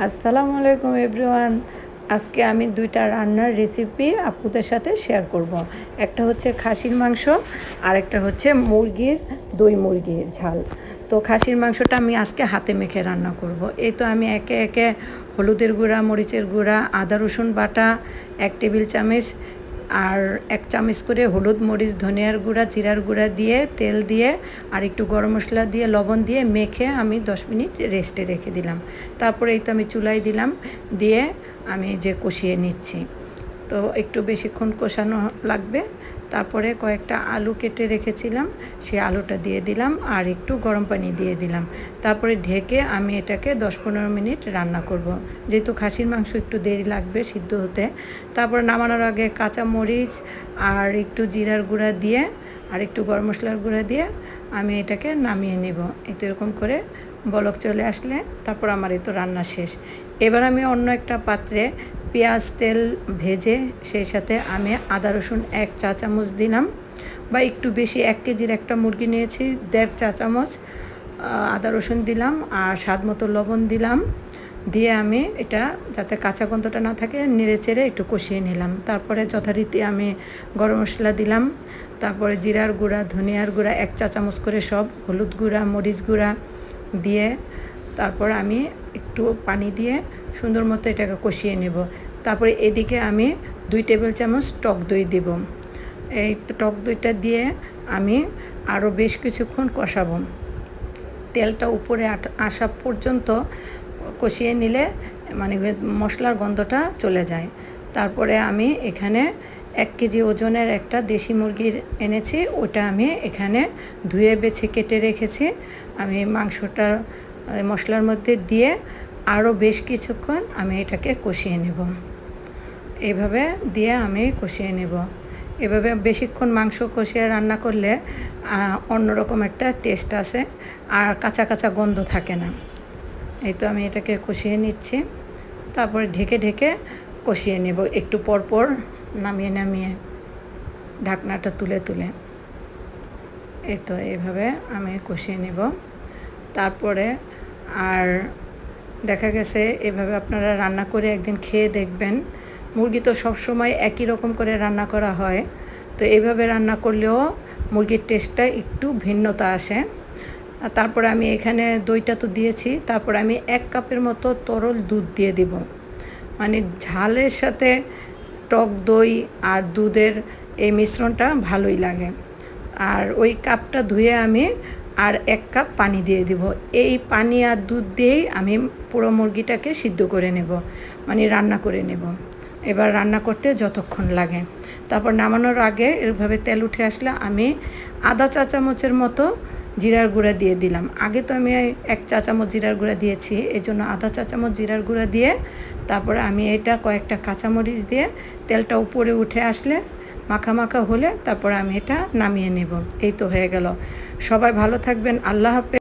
আসসালামু আলাইকুম এভরিওয়ান আজকে আমি দুইটা রান্নার রেসিপি আপুদের সাথে শেয়ার করব। একটা হচ্ছে খাসির মাংস আর একটা হচ্ছে মুরগির দই মুরগির ঝাল তো খাসির মাংসটা আমি আজকে হাতে মেখে রান্না করব। এই তো আমি একে একে হলুদের গুঁড়া, মরিচের গুঁড়া, আদা রসুন বাটা, এক টেবিল চামচ আর এক চামচ করে হলুদ মরিচ, ধনিয়ার গুঁড়া, জিরার গুঁড়া দিয়ে তেল দিয়ে আর একটু গরম মশলা দিয়ে লবণ দিয়ে মেখে আমি দশ মিনিট রেস্টে রেখে দিলাম। তারপরে এই তো আমি চুলাই দিলাম, দিয়ে আমি যে কষিয়ে নিচ্ছি। তো একটু বেশিক্ষণ কষানো লাগবে তারপরে কয়েকটা আলু কেটে রেখেছিলাম, সেই আলুটা দিয়ে দিলাম আর একটু গরম পানি দিয়ে দিলাম। তারপরে ঢেকে আমি এটাকে দশ পনেরো মিনিট রান্না করব। যেহেতু খাসির মাংস একটু দেরি লাগবে সিদ্ধ হতে। তারপরে নামানোর আগে কাঁচা মরিচ আর একটু জিরার গুঁড়া দিয়ে আর একটু গরম মশলার গুঁড়া দিয়ে আমি এটাকে নামিয়ে নেব। একটু এরকম করে বলক চলে আসলে তারপর আমার এই তো রান্না শেষ। এবার আমি অন্য একটা পাত্রে পেঁয়াজ তেল ভেজে সেই সাথে আমি আদা রসুন এক চা চামচ দিলাম বা একটু বেশি এক কেজির একটা মুরগি নিয়েছি, দেড় চা চামচ আদা রসুন দিলাম আর স্বাদ মতো লবণ দিলাম। দিয়ে আমি এটা যাতে কাঁচা গন্ধটা না থাকে, নেড়ে চেড়ে একটু কষিয়ে নিলাম। তারপরে যথারীতি আমি গরম মশলা দিলাম। তারপরে জিরার গুঁড়া, ধনিয়ার গুঁড়া, এক চা চামচ করে সব, হলুদ গুঁড়া, মরিচ গুঁড়া দিয়ে তারপর আমি একটু পানি দিয়ে সুন্দর মতো এটাকে কষিয়ে নেব। তারপরে এদিকে আমি দুই টেবিল চামচ টক দই দেব। এই টক দইটা দিয়ে আমি আরও বেশ কিছুক্ষণ কষাবো। তেলটা উপরে আসা পর্যন্ত কষিয়ে নিলে মানে মশলার গন্ধটা চলে যায়। তারপরে আমি এখানে এক কেজি ওজনের একটা দেশি মুরগির এনেছি, ওটা আমি এখানে ধুয়ে বেছে কেটে রেখেছি। আমি মাংসটা, মশলার মধ্যে দিয়ে আরও বেশ কিছুক্ষণ আমি এটাকে কষিয়ে নেব। এভাবে দিয়ে আমি কষিয়ে নেব। এভাবে বেশিক্ষণ মাংস কষিয়ে রান্না করলে অন্যরকম একটা টেস্ট আসে আর কাঁচা কাঁচা গন্ধ থাকে না। এই তো আমি এটাকে কষিয়ে নিচ্ছি। তারপরে ঢেকে ঢেকে কষিয়ে নেব একটু পরপর নামিয়ে নামিয়ে ঢাকনাটা তুলে তুলে। এই তো এইভাবে আমি কষিয়ে নেব। তারপরে আর দেখা গেছে, এভাবে আপনারা রান্না করে একদিন খেয়ে দেখবেন। মুরগি তো সবসময় একই রকম করে রান্না করা হয়। তো এইভাবে রান্না করলেও মুরগির টেস্টটা একটু ভিন্নতা আসে। তারপরে আমি এখানে দইটা তো দিয়েছি, তারপর আমি এক কাপের মতো তরল দুধ দিয়ে দিব। মানে ঝালের সাথে টক দই আর দুধের এই মিশ্রণটা ভালোই লাগে। আর ওই কাপটা ধুয়ে আমি আর এক কাপ পানি দিয়ে দিব। এই পানি আর দুধ দিয়েই আমি পুরো মুরগিটাকে সিদ্ধ করে নেব মানে রান্না করে নেব। এবার রান্না করতে যতক্ষণ লাগে। তারপর নামানোর আগে এভাবে তেল উঠে আসলে আমি আধা চা চামচের মতো জিরার গুঁড়া দিয়ে দিলাম। আগে তো আমি এক চা চামচ জিরার গুঁড়া দিয়েছি এই জন্য আধা চা চামচ জিরার গুঁড়া দিয়ে তারপরে আমি এটা কয়েকটা কাঁচামরিচ দিয়ে তেলটা উপরে উঠে আসলে মাখা মাখা হলে তারপর আমি এটা নামিয়ে নেব। এই তো হয়ে গেল। সবাই ভালো থাকবেন। আল্লাহ হাফেজ।